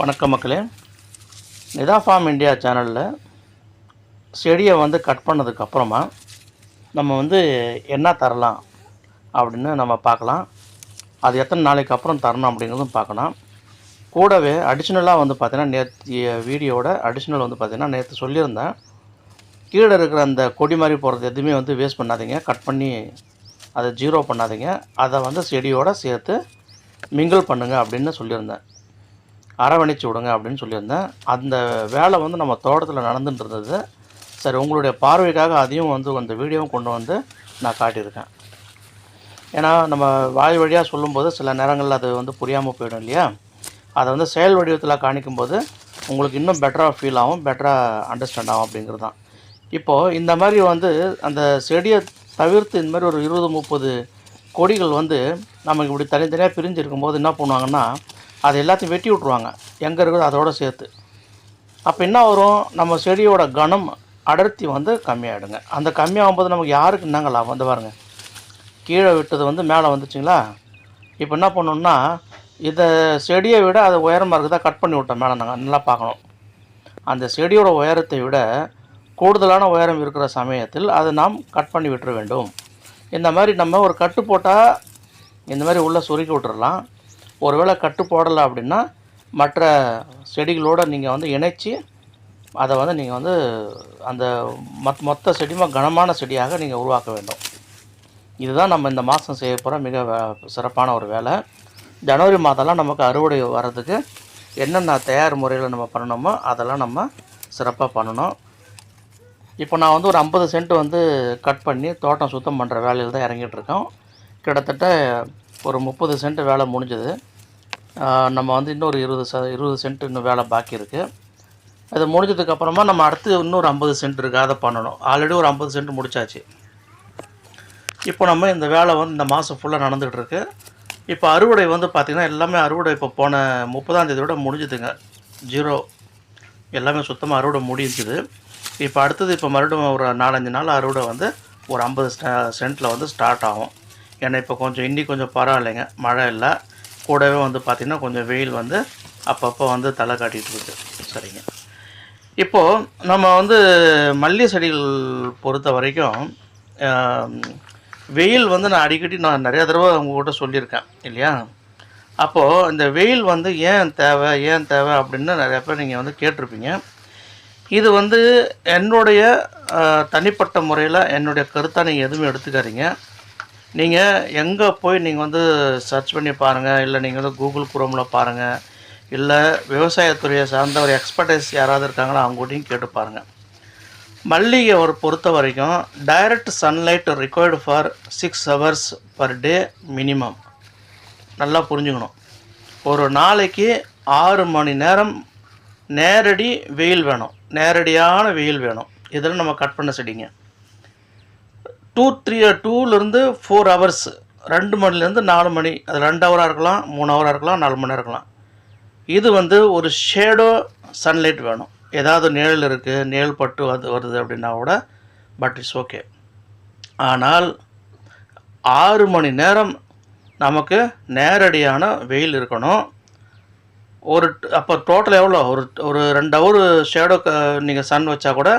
வணக்கம் மக்களே. Nita form India சேனலில் செடியை வந்து கட் பண்ணதுக்கப்புறமா நம்ம வந்து என்ன தரலாம் அப்படின்னு நம்ம பார்க்கலாம். அது எத்தனை நாளைக்கு அப்புறம் தரணும் அப்படிங்கிறதும் பார்க்கலாம். கூடவே அடிஷ்னலாக வந்து பார்த்திங்கன்னா நேற்று வீடியோவோட அடிஷ்னல் வந்து பார்த்திங்கன்னா நேற்று சொல்லியிருந்தேன். கீழே இருக்கிற அந்த கொடி மாதிரி போகிறது எதுவுமே வந்து வேஸ்ட் பண்ணாதீங்க. கட் பண்ணி அதை ஜீரோ பண்ணாதீங்க. அதை வந்து செடியோடு சேர்த்து மிங்கிள் பண்ணுங்கள் அப்படின்னு சொல்லியிருந்தேன். அரவணைச்சு விடுங்க அப்படின்னு சொல்லியிருந்தேன். அந்த வேலை வந்து நம்ம தோட்டத்தில் நடந்துட்டு இருந்தது சரி உங்களுடைய பார்வைக்காக அதையும் வந்து அந்த வீடியோவும் கொண்டு வந்து நான் காட்டியிருக்கேன். ஏன்னா நம்ம வாய் வழியாக சொல்லும்போது சில நேரங்களில் அது வந்து புரியாமல் போயிடும் இல்லையா? அதை வந்து செயல் வடிவத்தில் காணிக்கும்போது உங்களுக்கு இன்னும் பெட்டராக ஃபீல் ஆகும் பெட்டராக அண்டர்ஸ்டாண்ட் ஆகும் அப்படிங்கிறது தான். இப்போது இந்த மாதிரி வந்து அந்த செடியை தவிர்த்து இந்த மாதிரி ஒரு இருபது முப்பது கொடிகள் வந்து நமக்கு இப்படி தனித்தனியாக பிரிஞ்சு இருக்கும்போது என்ன பண்ணுவாங்கன்னா அது எல்லாத்தையும் வெட்டி விட்ருவாங்க எங்கே இருக்குதோ அதோட சேர்த்து. அப்போ என்ன வரும்? நம்ம செடியோட கனம் அடர்த்தி வந்து கம்மியாகிடுங்க அந்த கம்மியாகும்போது நமக்கு யாருக்கு என்னங்க லாபம்? வந்து பாருங்க. கீழே விட்டது வந்து மேலே வந்துச்சுங்களா? இப்போ என்ன பண்ணணுன்னா இதை செடியை விட அது உயரமாக இருக்குதா கட் பண்ணி விட்டோம் மேலே நாங்கள் நல்லா பார்க்கணும். அந்த செடியோட உயரத்தை விட கூடுதலான உயரம் இருக்கிற சமயத்தில் அதை நாம் கட் பண்ணி விட்டுற வேண்டும். இந்த மாதிரி நம்ம ஒரு கட்டு போட்டால் இந்த மாதிரி உள்ளே சுருக்கி விட்டுறலாம். ஒருவேளை கட்டு போடலை அப்படின்னா மற்ற செடிகளோடு நீங்கள் வந்து இணைச்சி அதை வந்து நீங்கள் வந்து அந்த மொத் மொத்த செடியுமா கனமான செடியாக நீங்கள் உருவாக்க வேண்டும். இதுதான் நம்ம இந்த மாதம் செய்ய போகிற மிக சிறப்பான ஒரு வேலை. ஜனவரி மாதம்லாம் நமக்கு அறுவடை வர்றதுக்கு என்னென்ன தயார் முறையில் நம்ம பண்ணணுமோ அதெல்லாம் நம்ம சிறப்பாக பண்ணணும். இப்போ நான் வந்து ஒரு ஐம்பது சென்ட் வந்து கட் பண்ணி தோட்டம் சுத்தம் பண்ணுற வேலையில் தான் இறங்கிட்டு இருக்கோம். கிட்டத்தட்ட ஒரு முப்பது சென்ட் வேலை முடிஞ்சது. நம்ம வந்து இன்னொரு இருபது ச இருபது சென்ட் இன்னும் வேலை பாக்கி இருக்குது அது முடிஞ்சதுக்கப்புறமா நம்ம அடுத்து இன்னொரு ஐம்பது சென்ட் இருக்குது அதை பண்ணணும். ஆல்ரெடி ஒரு ஐம்பது சென்ட் முடிச்சாச்சு. இப்போ நம்ம இந்த வேலை வந்து இந்த மாதம் ஃபுல்லாக நடந்துகிட்டு இருக்கு. இப்போ அறுவடை வந்து பார்த்திங்கன்னா எல்லாமே அறுவடை இப்போ போன முப்பதாந்தேதியோட முடிஞ்சுதுங்க. ஜீரோ எல்லாமே சுத்தமாக அறுவடை முடிஞ்சுது. இப்போ அடுத்தது இப்போ மறுபடியும் ஒரு நாலஞ்சு நாள் அறுவடை வந்து ஒரு ஐம்பது சென்ட்டில் வந்து ஸ்டார்ட் ஆகும். ஏன்னா இப்போ கொஞ்சம் இன்னி கொஞ்சம் பரவாயில்லைங்க. மழை இல்லை. கூடவே வந்து பார்த்திங்கன்னா கொஞ்சம் வெயில் வந்து அப்பப்போ வந்து தலை காட்டிகிட்டு இருக்குது சரிங்க. இப்போது நம்ம வந்து மல்லிகை செடிகள் பொறுத்த வரைக்கும் வெயில் வந்து நான் அடிக்கடி நான் நிறையா தடவை உங்ககிட்ட சொல்லியிருக்கேன் இல்லையா? அப்போது இந்த வெயில் வந்து ஏன் தேவை ஏன் தேவை அப்படின்னு நிறையா பேர் நீங்கள் வந்து கேட்டிருப்பீங்க. இது வந்து என்னுடைய தனிப்பட்ட முறையில் என்னுடைய கருத்தாக நீங்கள் எதுவுமே எடுத்துக்காதீங்க. நீங்கள் எங்கே போய் நீங்கள் வந்து சர்ச் பண்ணி பாருங்கள் இல்லை நீங்கள் வந்து கூகுள் குரோமில் பாருங்கள் இல்லை விவசாயத்துறையை சார்ந்த ஒரு எக்ஸ்பர்டைஸ் யாராவது இருக்காங்களோ அவங்ககிட்டையும் கேட்டு பாருங்கள் மல்லிகை ஒரு பொறுத்த வரைக்கும் direct sunlight required for six hours per day minimum நல்லா புரிஞ்சுக்கணும். ஒரு நாளைக்கு ஆறு மணி நேரம் நேரடி வெயில் வேணும். நேரடியான வெயில் வேணும். இதில் நம்ம கட் பண்ண செடிங்க டூ த்ரீ டூலேருந்து ஃபோர் ஹவர்ஸ் ரெண்டு மணிலேருந்து நாலு மணி. அது ரெண்டு ஹவராக இருக்கலாம் மூணு ஹவராக இருக்கலாம் நாலு மணி நேரம் இருக்கலாம். இது வந்து ஒரு ஷேடோ சன்லைட் வேணும். ஏதாவது நிழல் இருக்குது நிழல் பட்டு அது வருது அப்படின்னா கூட பட் இட்ஸ் ஓகே ஆனால் ஆறு மணி நேரம் நமக்கு நேரடியான வெயில் இருக்கணும். ஒரு அப்போ டோட்டல் எவ்வளோ? ஒரு ஒரு ரெண்டு ஹவர் ஷேடோ நீங்கள் சன் வச்சா கூட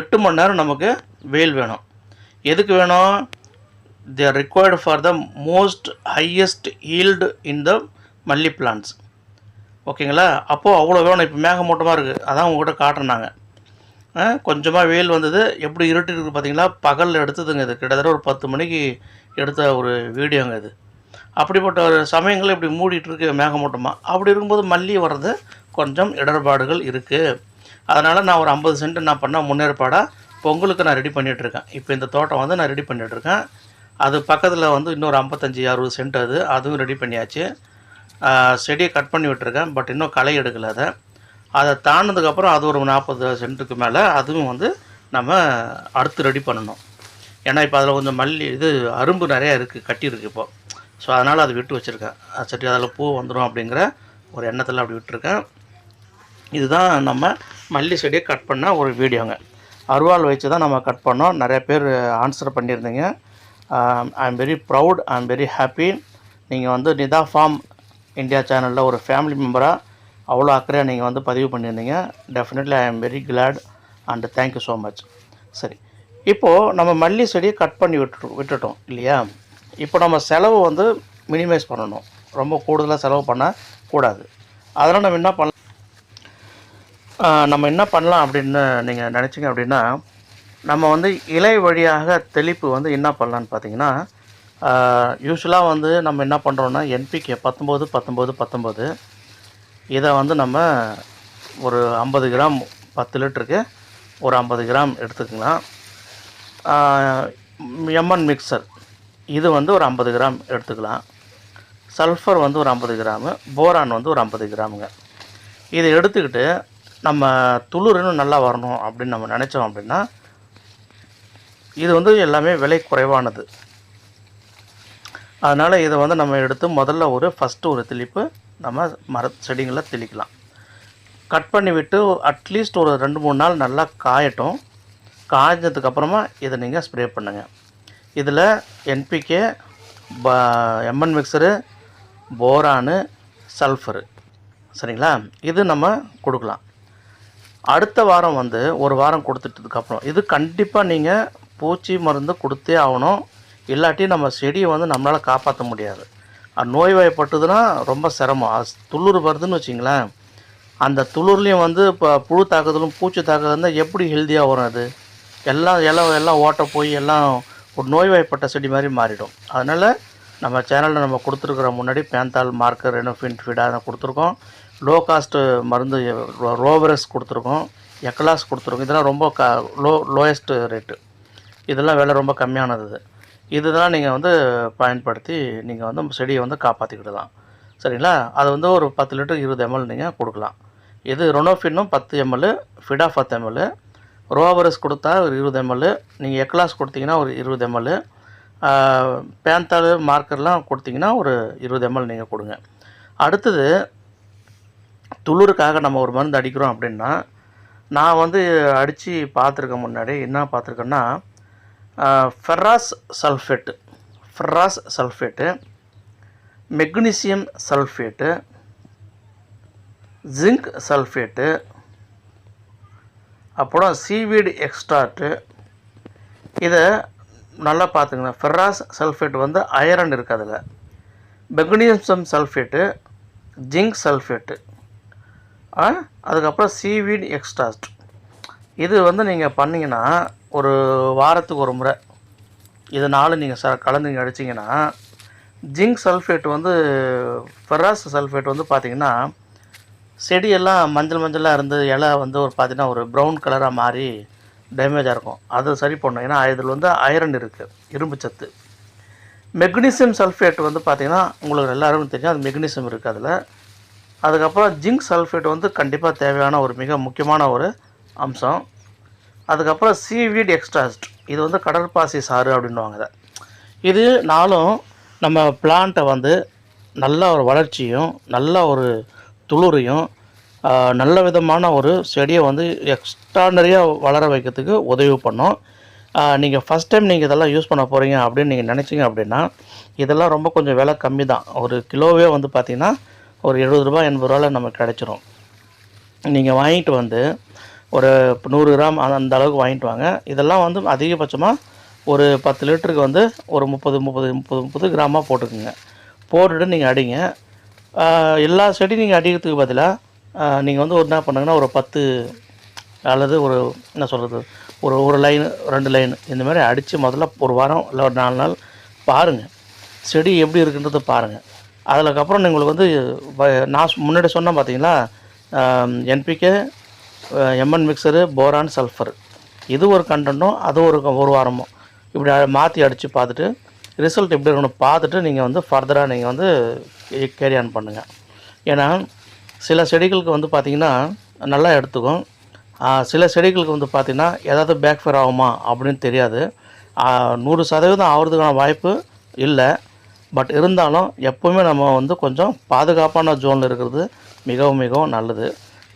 எட்டு மணி நேரம் நமக்கு வெயில் வேணும். எதுக்கு வேணும்? They're required for the most highest yield in the மல்லி பிளான்ட்ஸ் ஓகேங்களா? அப்போது அவ்வளோ வேணும். இப்போ மேகமூட்டமாக இருக்குது அதான் உங்கள்கிட்ட காட்டுறாங்க கொஞ்சமாக வெயில் வந்தது. எப்படி இருட்டு இருக்குது பார்த்தீங்களா பகலில் எடுத்ததுங்க இது. கிட்டத்தட்ட ஒரு பத்து மணிக்கு எடுத்த ஒரு வீடியோங்க இது. அப்படிப்பட்ட ஒரு சமயங்கள் இப்படி மூடிட்டு இருக்கு மேகமூட்டமாக அப்படி இருக்கும்போது மல்லி வர்றது கொஞ்சம் இடர்பாடுகள் இருக்குது அதனால் நான் ஒரு ஐம்பது சென்ட் நான் பண்ண முன்னேற்பாடாக பொங்கலுக்கு நான் ரெடி பண்ணிகிட்ருக்கேன் இப்போ இந்த தோட்டம் வந்து நான் ரெடி பண்ணிகிட்ருக்கேன் அது பக்கத்தில் வந்து இன்னொரு ஐம்பத்தஞ்சி அறுபது சென்ட் அது. அதுவும் ரெடி பண்ணியாச்சு. செடியை கட் பண்ணி விட்டுருக்கேன். பட் இன்னும் களை எடுக்கலை அதை. அதை தாண்டினதுக்கப்புறம் அது ஒரு நாற்பது சென்ட்டுக்கு மேலே அதுவும் வந்து நம்ம அடுத்து ரெடி பண்ணணும். ஏன்னா இப்போ அதில் கொஞ்சம் மல்லி இது அரும்பு நிறையா இருக்குது கட்டியிருக்கு இப்போது ஸோ அதனால் அதை விட்டு வச்சுருக்கேன். அது சரி அதில் பூ வந்துடும் அப்படிங்கிற ஒரு எண்ணத்தில் அப்படி விட்டுருக்கேன். இதுதான் நம்ம மல்லி செடியை கட் பண்ண ஒரு வீடியோங்க. அருவாள் வச்சு தான் நம்ம கட் பண்ணோம். நிறைய பேர் ஆன்சர் பண்ணியிருந்தீங்க. I am very proud I am very happy நீங்கள் வந்து நிதா ஃபார்ம் இந்தியா சேனலில் ஒரு ஃபேமிலி மெம்பராக அவ்வளோ அக்கறையாக நீங்கள் வந்து பதிவு பண்ணியிருந்தீங்க. Definitely I am very glad and thank you so much சரி இப்போது நம்ம மல்லி செடியை கட் பண்ணி விட்டு விட்டுட்டோம் இல்லையா? இப்போ நம்ம செலவு வந்து மினிமைஸ் பண்ணணும். ரொம்ப கூடுதலாக செலவு பண்ணக்கூடாது. அதனால் நம்ம என்ன பண்ணலாம்? நம்ம என்ன பண்ணலாம் அப்படின்னு நீங்கள் நினச்சிங்க அப்படின்னா நம்ம வந்து இலை வழியாக தெளிப்பு வந்து என்ன பண்ணலான்னு பார்த்தீங்கன்னா யூஸ்வலாக வந்து நம்ம என்ன பண்ணுறோன்னா என்பிகே பத்தொம்போது பத்தொம்போது பத்தொம்போது இதை வந்து நம்ம ஒரு ஐம்பது கிராம் பத்து லிட்டருக்கு ஒரு ஐம்பது கிராம் எடுத்துக்கலாம். எம்என் மிக்சர் இது வந்து ஒரு ஐம்பது கிராம் எடுத்துக்கலாம். சல்ஃபர் வந்து ஒரு ஐம்பது கிராமு போரான் வந்து ஒரு ஐம்பது கிராமுங்க. இதை எடுத்துக்கிட்டு நம்ம துளிர் இன்னும் நல்லா வரணும் அப்படின்னு நம்ம நினச்சோம் அப்படின்னா இது வந்து எல்லாமே விலை குறைவானது. அதனால் இதை வந்து நம்ம எடுத்து முதல்ல ஒரு ஃபஸ்ட்டு ஒரு தெளிப்பு நம்ம மர செடிங்களில் தெளிக்கலாம். கட் பண்ணி விட்டு அட்லீஸ்ட் ஒரு ரெண்டு மூணு நாள் நல்லா காயட்டும். காய்ஞ்சதுக்கப்புறமா இதை நீங்கள் ஸ்ப்ரே பண்ணுங்கள் இதில் என்பிகே ப எம்என் மிக்சரு போரானு சல்ஃபரு சரிங்களா? இது நம்ம கொடுக்கலாம். அடுத்த வாரம் வந்து ஒரு வாரம் கொடுத்துட்டதுக்கப்புறம் இது கண்டிப்பாக நீங்கள் பூச்சி மருந்து கொடுத்தே ஆகணும். இல்லாட்டி நம்ம செடியை வந்து நம்மளால் காப்பாற்ற முடியாது. அது நோய்வாய்ப்பட்டதுன்னா ரொம்ப சிரமம். அது துளிர் வருதுன்னு வச்சிங்களேன். அந்த துளிர்லேயும் வந்து இப்போ புழு தாக்குதலும் பூச்சி தாக்குதல்னா இருந்தால் எப்படி ஹெல்த்தியாக வரும் அது? எல்லாம் எல்லாம் எல்லாம் ஓட்ட போய் எல்லாம் ஒரு நோய்வாய்ப்பட்ட செடி மாதிரி மாறிடும். அதனால் நம்ம சேனலில் நம்ம கொடுத்துருக்குற முன்னாடி பேந்தால் மார்க்கர் ரெனோஃபின் ஃபீடாக கொடுத்துருக்கோம். லோ காஸ்ட்டு மருந்து ரோவரஸ் கொடுத்துருக்கோம் எக்கலாஸ் கொடுத்துருக்கோம். இதெல்லாம் ரொம்ப க லோ லோயஸ்ட்டு ரேட்டு இதெல்லாம் விலை ரொம்ப கம்மியானது இதெல்லாம் நீங்கள் வந்து பயன்படுத்தி நீங்கள் வந்து செடியை வந்து காப்பாற்றிக்கிடலாம் சரிங்களா? அது வந்து ஒரு பத்து லிட்டர் இருபது எம்எல் நீங்கள் கொடுக்கலாம். இது ரொனோஃபின்னும் பத்து எம்எல் ஃபிடா பத்து எம்எல். ரோவரஸ் கொடுத்தா ஒரு இருபது எம்எல். நீங்கள் எக்லாஸ் கொடுத்தீங்கன்னா ஒரு இருபது எம்எல். பேந்தாள் மார்க்கர்லாம் கொடுத்தீங்கன்னா ஒரு இருபது எம்எல் நீங்கள் கொடுங்க. அடுத்தது துளிருக்காக நம்ம ஒரு மருந்து அடிக்கிறோம் அப்படின்னா நான் வந்து அடித்து பார்த்துருக்கேன் முன்னாடி என்ன பார்த்துருக்கேன்னா ferrous sulphate ferrous sulphate magnesium sulphate zinc sulphate அப்புறம் சீவீடு எக்ஸ்ட்ராட்டு இதை நல்லா பார்த்துங்க ஃபெராஸ் சல்ஃபேட் வந்து அயரன் இருக்குது அதில். மெக்னீசியம் சல்ஃபேட்டு ஜிங்க் சல்ஃபேட்டு அதுக்கப்புறம் சீவீட் எக்ஸ்ட்ராஸ்ட் இது வந்து நீங்கள் பண்ணிங்கன்னா ஒரு வாரத்துக்கு ஒரு முறை இது நாலு நீங்கள் ச கலந்து நீங்கள் அடிச்சிங்கன்னா ஜிங்க் சல்ஃபேட் வந்து ஃபெராஸ் சல்ஃபேட் வந்து பார்த்திங்கன்னா செடியெல்லாம் மஞ்சள் மஞ்சளாக இருந்து இலை வந்து ஒரு பார்த்தீங்கன்னா ஒரு ப்ரௌன் கலராக மாறி டேமேஜாக இருக்கும். அது சரி பண்ணும் ஏன்னா இதில் வந்து அயரன் இருக்குது இரும்பு சத்து. மெக்னீசியம் சல்ஃபேட் வந்து பார்த்திங்கன்னா உங்களுக்கு எல்லாருக்கும் தெரியும். அது மெக்னீசியம் இருக்குது அதில். அதுக்கப்புறம் ஜிங்க் சல்ஃபேட் வந்து கண்டிப்பாக தேவையான ஒரு மிக முக்கியமான ஒரு அம்சம். அதுக்கப்புறம் சீவீட் எக்ஸ்ட்ராஸ்ட் இது வந்து கடற்பாசி சாறு அப்படின்வாங்க இதை. இது நாளும் நம்ம பிளான்ட்டை வந்து நல்ல ஒரு வளர்ச்சியும் நல்ல ஒரு துளிரையும் நல்ல விதமான ஒரு செடியை வந்து எக்ஸ்ட்ரானரியாக வளர வைக்கிறதுக்கு உதவி பண்ணும். நீங்கள் ஃபஸ்ட் டைம் நீங்கள் இதெல்லாம் யூஸ் பண்ண போகிறீங்க அப்படின்னு நீங்கள் நினச்சிங்க அப்படின்னா இதெல்லாம் ரொம்ப கொஞ்சம் விலை கம்மி தான் ஒரு கிலோவே வந்து பார்த்திங்கன்னா ஒரு எழுபது ரூபா எண்பது ரூபாவில் நமக்கு கிடைச்சிரும். நீங்கள் வாங்கிட்டு வந்து ஒரு நூறு கிராம் அந்த அந்த அளவுக்கு வாங்கிட்டு வாங்க. இதெல்லாம் வந்து அதிகபட்சமாக ஒரு பத்து லிட்டருக்கு வந்து ஒரு முப்பது முப்பது முப்பது முப்பது கிராமாக போட்டுக்குங்க. போட்டுட்டு நீங்கள் அடிங்க. எல்லா செடியும் நீங்கள் அடிக்கிறதுக்கு பதிலாக நீங்கள் வந்து ஒரு என்ன பண்ணுங்கன்னா ஒரு பத்து அல்லது ஒரு என்ன சொல்கிறது ஒரு ஒரு லைன் ரெண்டு லைன் இந்த மாதிரி அடித்து முதல்ல ஒரு வாரம் இல்லை ஒரு நாலு நாள் பாருங்கள் செடி எப்படி இருக்குன்றதை பாருங்கள் அதுக்கப்புறம் உங்களுக்கு வந்து நான் சொ- முன்னாடி சொன்னேன் பார்த்தீங்களா? NPK MN mixture boron sulphur இது ஒரு கண்டென்ட்டும் அது ஒரு ஒரு வாரமும். இப்படி மாற்றி அடித்து பார்த்துட்டு ரிசல்ட் எப்படி இருக்கணும் பார்த்துட்டு நீங்கள் வந்து ஃபர்தராக நீங்கள் வந்து கேரி ஆன் பண்ணுங்கள் ஏன்னா சில செடிகளுக்கு வந்து பார்த்திங்கன்னா நல்லா எடுத்துக்கும். சில செடிகளுக்கு வந்து பார்த்திங்கன்னா ஏதாவது பேக் ஃபேர் ஆகுமா அப்படின்னு தெரியாது. நூறு சதவீதம் ஆகிறதுக்கான வாய்ப்பு இல்லை. பட் இருந்தாலும் எப்போவுமே நம்ம வந்து கொஞ்சம் பாதுகாப்பான ஜோனில் இருக்கிறது மிகவும் மிகவும் நல்லது.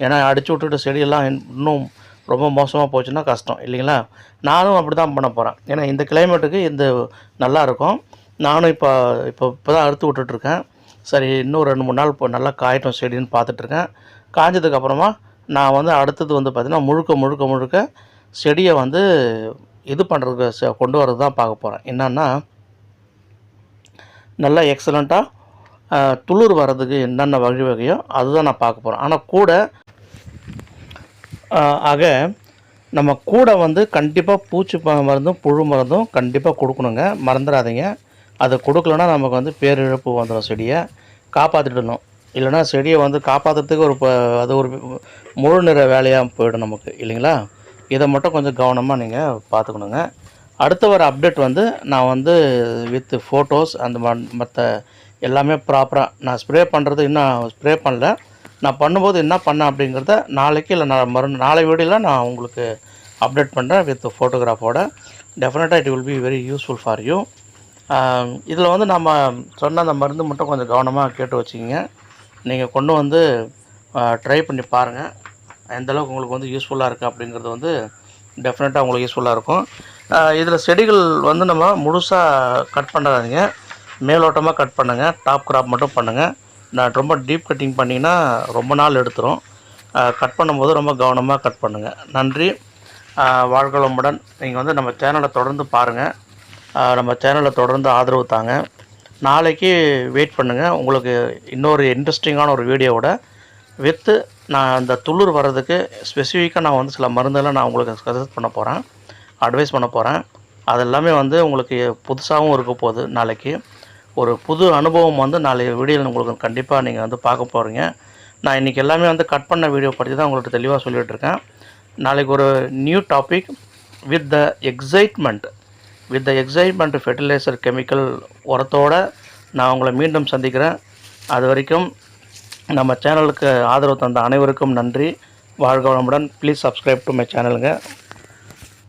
ஏன்னா அடிச்சு விட்டுட்டு செடியெல்லாம் இன்னும் ரொம்ப மோசமாக போச்சுன்னா கஷ்டம் இல்லைங்களா? நானும் அப்படி தான் பண்ண போகிறேன் ஏன்னா இந்த கிளைமேட்டுக்கு இந்த நல்லா இருக்கும். நானும் இப்போ இப்போ இப்போ தான் அறுத்து விட்டுட்ருக்கேன். சரி இன்னும் ரெண்டு மூணு நாள் இப்போ நல்லா காயட்டும் செடின்னு பார்த்துட்ருக்கேன். காய்ஞ்சதுக்கப்புறமா நான் வந்து அடுத்தது வந்து பார்த்திங்கன்னா முழுக்க முழுக்க முழுக்க செடியை வந்து இது பண்ணுறதுக்கு ச- கொண்டு வரது தான் பார்க்க போகிறேன் என்னென்னா நல்லா எக்ஸலண்ட்டாக துளிர் வர்றதுக்கு என்னென்ன வழி வகையோ அதுதான் நான் பார்க்க போகிறேன் ஆனால் கூட ஆக நம்ம கூட வந்து கண்டிப்பாக பூச்சி மருந்தும் புழு மருந்தும் கண்டிப்பாக கொடுக்கணுங்க. மறந்துடாதீங்க. அதை கொடுக்கலன்னா நமக்கு வந்து பேரிழப்பு வந்துடும் செடியை. காப்பாற்றிடணும் இல்லைன்னா செடியை வந்து காப்பாற்றுறதுக்கு ஒரு ப- அது ஒரு முழு நிற வேலையாக போயிடும் நமக்கு. இல்லைங்களா? இதை மட்டும் கொஞ்சம் கவனமாக நீங்கள் பார்த்துக்கணுங்க. அடுத்த வர அப்டேட் வந்து நான் வந்து வித் ஃபோட்டோஸ் அந்த மற்ற எல்லாமே ப்ராப்பராக நான் ஸ்ப்ரே பண்ணுறது இன்னும் ஸ்ப்ரே பண்ணல. நான் பண்ணும்போது என்ன பண்ணேன் அப்படிங்கிறத நாளைக்கு இல்லை நான் மறு நாளை வீடியில் நான் உங்களுக்கு அப்டேட் பண்ணுறேன் வித் ஃபோட்டோகிராஃபோட டெஃபினட்டாக it will be very useful for you இதில் வந்து நம்ம சொன்ன அந்த மருந்து மட்டும் கொஞ்சம் கவனமாக கேட்டு வச்சுக்கிங்க. நீங்கள் கொண்டு வந்து ட்ரை பண்ணி பாருங்கள் எந்த அளவுக்கு உங்களுக்கு வந்து யூஸ்ஃபுல்லாக இருக்குது அப்படிங்கிறது வந்து டெஃபினட்டாக உங்களுக்கு யூஸ்ஃபுல்லாக இருக்கும். இதில் செடிகள் வந்து நம்ம முழுசாக கட் பண்ணாதீங்க. மேலோட்டமாக கட் பண்ணுங்கள் டாப் கிராப் மட்டும் பண்ணுங்கள் நான் ரொம்ப டீப் கட்டிங் பண்ணிங்கன்னா ரொம்ப நாள் எடுத்துரும். கட் பண்ணும்போது ரொம்ப கவனமாக கட் பண்ணுங்கள் நன்றி. வாழ்களமுடன் நீங்கள் வந்து நம்ம சேனலை தொடர்ந்து பாருங்கள் நம்ம சேனலை தொடர்ந்து ஆதரவு தாங்க. நாளைக்கு வெயிட் பண்ணுங்கள் உங்களுக்கு இன்னொரு இன்ட்ரெஸ்டிங்கான ஒரு வீடியோவோட வித்து நான் அந்த துளிர் வர்றதுக்கு ஸ்பெசிஃபிக்காக நான் வந்து சில மருந்தெல்லாம் நான் உங்களுக்கு சஜஸ்ட் பண்ண போகிறேன் அட்வைஸ் பண்ண போகிறேன் அதெல்லாமே வந்து உங்களுக்கு புதுசாகவும் இருக்க போகுது நாளைக்கு. ஒரு புது அனுபவம் வந்து நாளைய வீடியோவில் உங்களுக்கு கண்டிப்பாக நீங்கள் வந்து பார்க்க போகிறீங்க நான் இன்றைக்கி எல்லாமே வந்து கட் பண்ண வீடியோ பற்றி தான் உங்கள்கிட்ட தெளிவாக சொல்லிகிட்ருக்கேன் இருக்கேன். நாளைக்கு ஒரு new topic with the excitement with the excitement fertiliser chemical உரத்தோட நான் உங்களை மீண்டும் சந்திக்கிறேன். அது வரைக்கும் நம்ம சேனலுக்கு ஆதரவு தந்த அனைவருக்கும் நன்றி. வாழ்க வளமுடன். Please subscribe to my சேனலுங்க